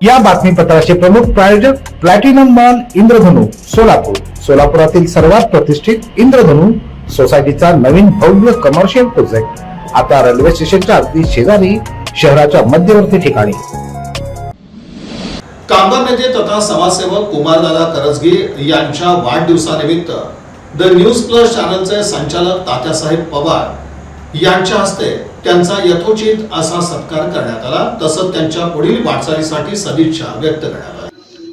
या बातमीपत्राचे प्रमुख प्रायोजक प्लॅटिनम मॉल इंद्रधनु सोलापूर. सोलापुरातील सर्वात प्रतिष्ठित इंद्रधनु सोसायटीचा नवीन भव्य कमर्शियल प्रोजेक्ट आता रेल्वे स्टेशनच्या अगदी शेजारी शहराच्या मध्यवर्ती ठिकाणी. कामगार नेते तथा समाजसेवक कुमारदादा करजगी यांच्या वाढदिवसानिमित्त द न्यूज प्लस चॅनलचे संचालक तात्यासाहेब पवार यांच्या हस्ते त्यांचा यथोचित असा सत्कार करण्यात आला तसंच त्यांच्या पुढील वाटचालीसाठी सदिच्छा व्यक्त करण्यात आल्या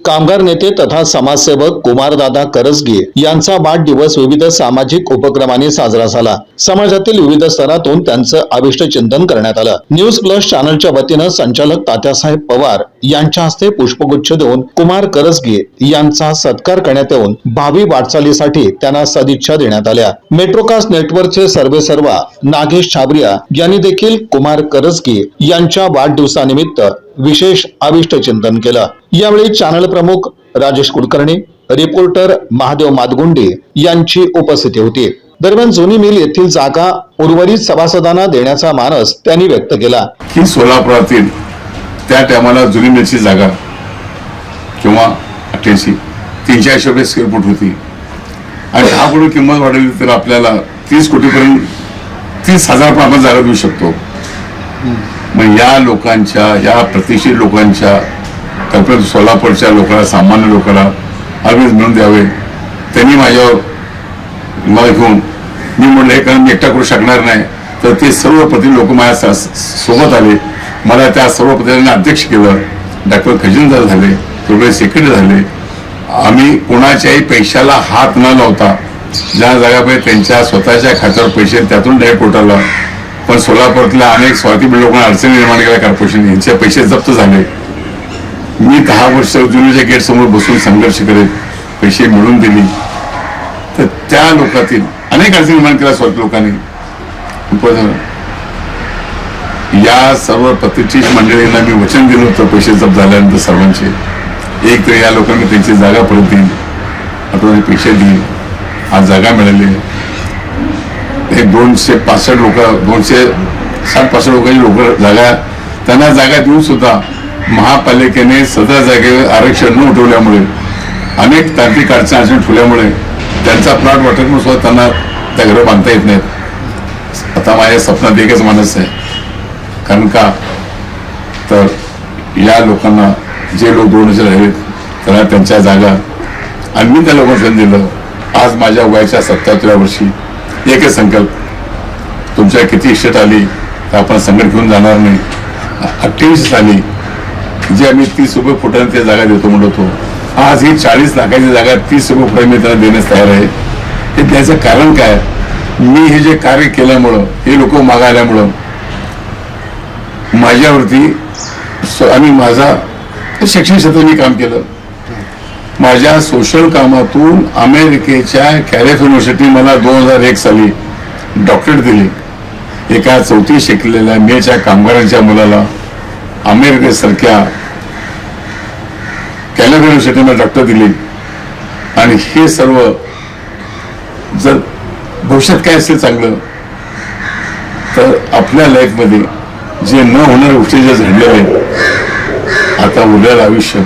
कामगार नेते तथा समाजसेवक कुमारदादा करजगे यांचा वाढदिवस विविध सामाजिक उपक्रमांनी साजरा झाला. समाजातील विविध स्तरातून त्यांचं अभिष्ट चिंतन करण्यात आलं. न्यूज प्लस चॅनलच्या वतीनं संचालक तात्यासाहेब पवार यांच्या हस्ते पुष्पगुच्छ देऊन कुमार करजगे यांचा सत्कार करण्यात येऊन भावी वाटचालीसाठी त्यांना सदिच्छा देण्यात आल्या. मेट्रोकास्ट नेटवर्कचे सर्वे सर्वा नागेश छाबरिया यांनी देखील कुमार करजगे यांच्या वाढदिवसानिमित्त विशेष अभिष्ट चिंतन केलं. यावेळी चॅनल प्रमुख राजेश कुलकर्णी रिपोर्टर महादेव मादगुंडे यांची उपस्थिती होती. दरम्यान जुनी मिल येथील जागा उर्वरित सभासदांना देण्याचा मानस त्यांनी व्यक्त केला. ही सोलापुरातील त्या टायमाला जुनी मिलची जागा किंवा अठ्ठ्याऐंशी तीनशे ऐंशी रुपये स्क्वेअर फूट होती. आणि दहा कोटी किंमत वाढवली तर आपल्याला तीस कोटीपर्यंत तीस हजार पण आपण जागा देऊ शकतो. मग या लोकांच्या या प्रतिष्ठित लोकांच्या कल्पना सोलापूरच्या लोकांना सामान्य लोकांना अभिज मिळून द्यावे. त्यांनी माझ्यावर मला घेऊन मी म्हणलं हे कारण मी एकटा करू शकणार नाही. तर ते सर्व प्रति लोक माझ्या सोबत आले. मला त्या सर्व प्रतिनिधींना अध्यक्ष केलं. डॉक्टर खजिनदार झाले तुकडे सेक्रेटरी झाले. आम्ही कोणाच्याही पैशाला हात न लावता ज्या जागापैकी त्यांच्या स्वतःच्या खात्यावर पैसे त्यातून डायरेक्ट पोटाला पण सोलापुरातल्या अनेक स्वार्थी लोकांना अडचणी निर्माण केल्या कॉर्पोरेशन यांचे पैसे जप्त झाले. मी दहा वर्ष जुनीच्या गेट समोर बसून संघर्ष करीत पैसे मिळवून दिली. तर त्या लोकातील अनेक अडचणी निर्माण केल्या स्वार्थ लोकांनी. पण या सर्व प्रतिष्ठित मंडळींना मी वचन दिलं होतं पैसे जप्त झाल्यानंतर सर्वांचे. एक तर या लोकांनी त्यांची जागा परत देईल आता पैसे देईल आज जागा मिळाली. हे दोनशे पासष्ट लोक दोनशे साठ पासष्ट लोकांची लोक जागा त्यांना जागा देऊन सुद्धा महापालिकेने सदर जागेवर आरक्षण न उठवल्यामुळे अनेक तांत्रिक अडचण अडचण ठेवल्यामुळे त्यांचा प्लॉट वाटत म्हणून सुद्धा त्यांना त्या घरं बांधता येत नाहीत. आता माझ्या स्वप्नात एकच माणूस आहे. कारण का? तर या लोकांना जे लोक दोन हजार आहेत त्यांना त्यांच्या जागा आणि मी त्या लोकांना दिलं. आज माझ्या वयाच्या सत्याहत्तराव्या वर्षी एकच संकल्प. तुमच्या किती इष्ट आली तर आपण संकट घेऊन जाणार नाही. अठ्ठावीस साली जी आम्ही तीस रुपये फुटाने त्या जागा देतो म्हणत होतो. आज ही चाळीस लाखाची जागा तीस रुपये फुटाने मी त्यांना देण्यास तयार आहे. हे त्याचं कारण काय? मी हे जे कार्य केल्यामुळं हे लोक मागायल्यामुळं माझ्यावरती आणि माझा शिक्षण क्षेत्रात मी काम केलं. माझ्या सोशल कामातून अमेरिकेच्या कॅलिफ युनिव्हर्सिटी मला दोन हजार एक साली डॉक्टरेट दिली. एका चौथी शिकलेल्या मेच्या कामगारांच्या मुलाला अमेरिकेसारख्या कॅलेफ युनिव्हर्सिटीने डॉक्टर दिली. आणि हे सर्व जर भविष्यात काय असेल चांगलं तर आपल्या लाईफमध्ये जे न होणाऱ्या गोष्टी ज्या घडलेल्या आहेत आता उरलेलं आयुष्य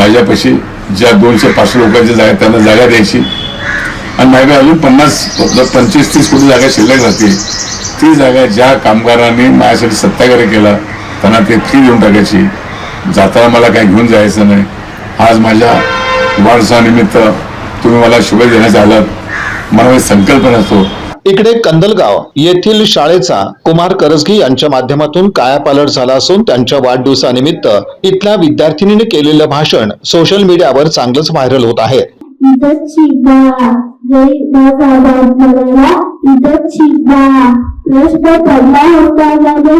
माझ्यापाशी ज्या दोनशे पाचशे लोकांच्या जागा त्यांना जागा द्यायची. आणि माझ्याकडे अजून पन्नास पंचवीस तीस कोटी जागा शिल्लक राहतील ती जागा ज्या कामगारांनी माझ्यासाठी सत्याग्रह केला त्यांना ते फी देऊन टाकायची. जाताना मला काही घेऊन जायचं नाही. आज माझ्या वाढदिवसानिमित्त तुम्ही मला शुभेच्छा देण्याचा आलात. मला संकल्प नसतो. इकडे कंदलगाव येथील शाळेचा कुमार करजगी यांच्या माध्यमातून कायापालट झाला असून त्यांच्या वाढदिवसानिमित्त इथल्या विद्यार्थिनीने केलेलं भाषण सोशल मीडियावर चांगलंच व्हायरल होत आहे.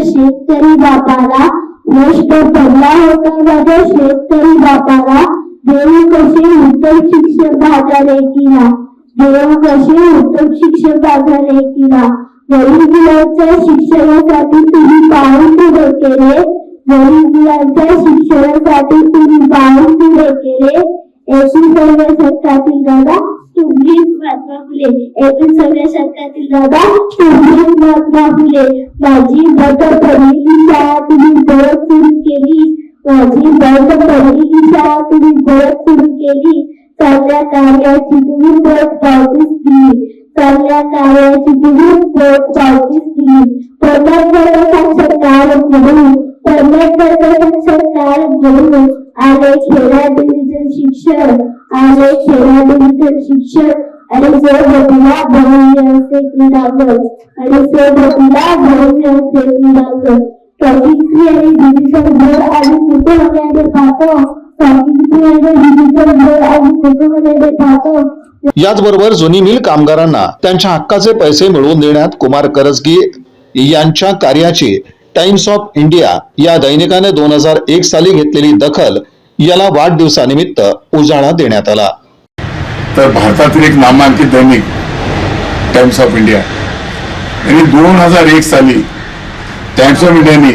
शेतकरी बापाला प्रश्न पडला होता माझ्या शेतकरी बापाला. देऊ कसे उत्तम शिक्षण माझ्या लेकीला देऊ कसे उत्तम शिक्षक माझ्या तिला गरीब मुलांच्या शिक्षणासाठी तुम्ही पाहून पुढे केले गरीब मुलांच्या शिक्षणासाठी तुम्ही पाहून पुढे केले एकोणीसाव्या शतकातील दादा तुम्हीच महात्मा फुले. एकोणीसाव्या शतकातील दादा तुम्हीच महात्मा फुले. माझी बट पहिली शाळा तुम्ही परत सुरू केली. माझी बंद पडली शाळा तुम्ही परत सुरू केली. चांगल्या कार्याची तुम्ही परत पावतीच दिली चांगल्या कार्याची तुम्ही परत पावतीच दिली परमेश्वर साक्षात्कार करू परमेश्वर साक्षात्कार करू आले खेळाडूंचे शिक्षण आले खेळाडूंचे शिक्षण आणि सोबतीला भव्य असे क्रीडांगण आणि सोबतीला भव्य असे क्रीडांगण स्वातंत्र्य आणि डिजिटल भर आणि कुटुंबाने पाहतो स्वातंत्र्य आणि डिजिटल भर आणि कुटुंबाने पाहतो याचबरोबर जुनी मिल कामगारांना त्यांच्या हक्काचे पैसे मिळवून देण्यात कुमार करजगी यांच्या कार्याची टाइम्स ऑफ इंडिया या दैनिकाने दोन हजार एक साली घेतलेली दखल याला वाढदिवसानिमित्त उजाळा देण्यात आला. तर भारतातील एक नामांकित दैनिक टाइम्स ऑफ इंडिया. यांनी दोन हजार एक साली टाइम्स ऑफ इंडियाने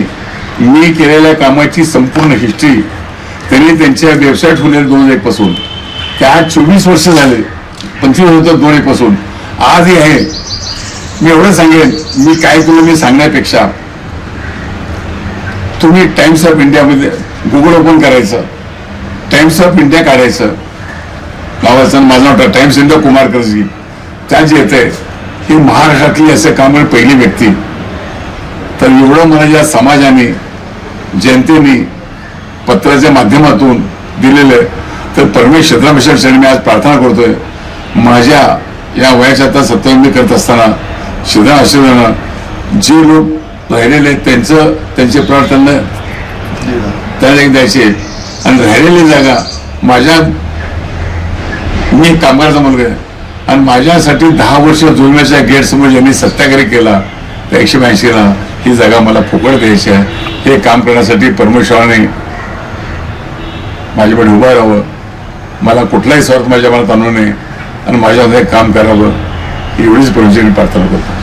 मी केलेल्या कामाची संपूर्ण हिस्ट्री त्यांनी त्यांच्या वेबसाईट खोलेल दोन हजार एक पासून. त्या चोवीस वर्ष झाले पंचवीस होतं दोन एक पासून. आजही आहे. मी एवढं सांगेन मी काय तुला मी सांगण्यापेक्षा तुम्ही टाइम्स ऑफ इंडियामध्ये गुगल ओपन करायचं टाइम्स ऑफ इंडिया काढायचं. नावाचं माझं नाव टाइम्स इंडिया कुमार कर्जी त्या जे येते ही महाराष्ट्रातली असं काम पहिली व्यक्ती. तर एवढं मला या समाजाने जनतेने पत्राच्या माध्यमातून दिलेलं. आहे तर परमेश क्षेत्राभिषेक शरण मी आज प्रार्थना करतोय. माझ्या या वयाच्या आता सत्तावन्न करत असताना शिधा आशीर्वादानं जे लोक राहिलेले आहेत त्यांचं त्यांचे प्रार्थना त्याला एक द्यायचे आणि राहिलेली जागा माझ्या मी कामगारचा मुलगा आहे. आणि माझ्यासाठी दहा वर्ष जुळण्याच्या गेटसमोर ज्यांनी सत्याग्रह केला. त्या एकशे ब्याऐंशीला ही जागा मला फुकट द्यायची आहे. हे काम करण्यासाठी परमेश्वराने माझ्याकडे उभं राहावं. मला कुठलाही स्वार्थ माझ्या मनात आणू नये आणि माझ्यामध्ये काम करावं. एवढीच परमेश्वराने प्रार्थना करतो.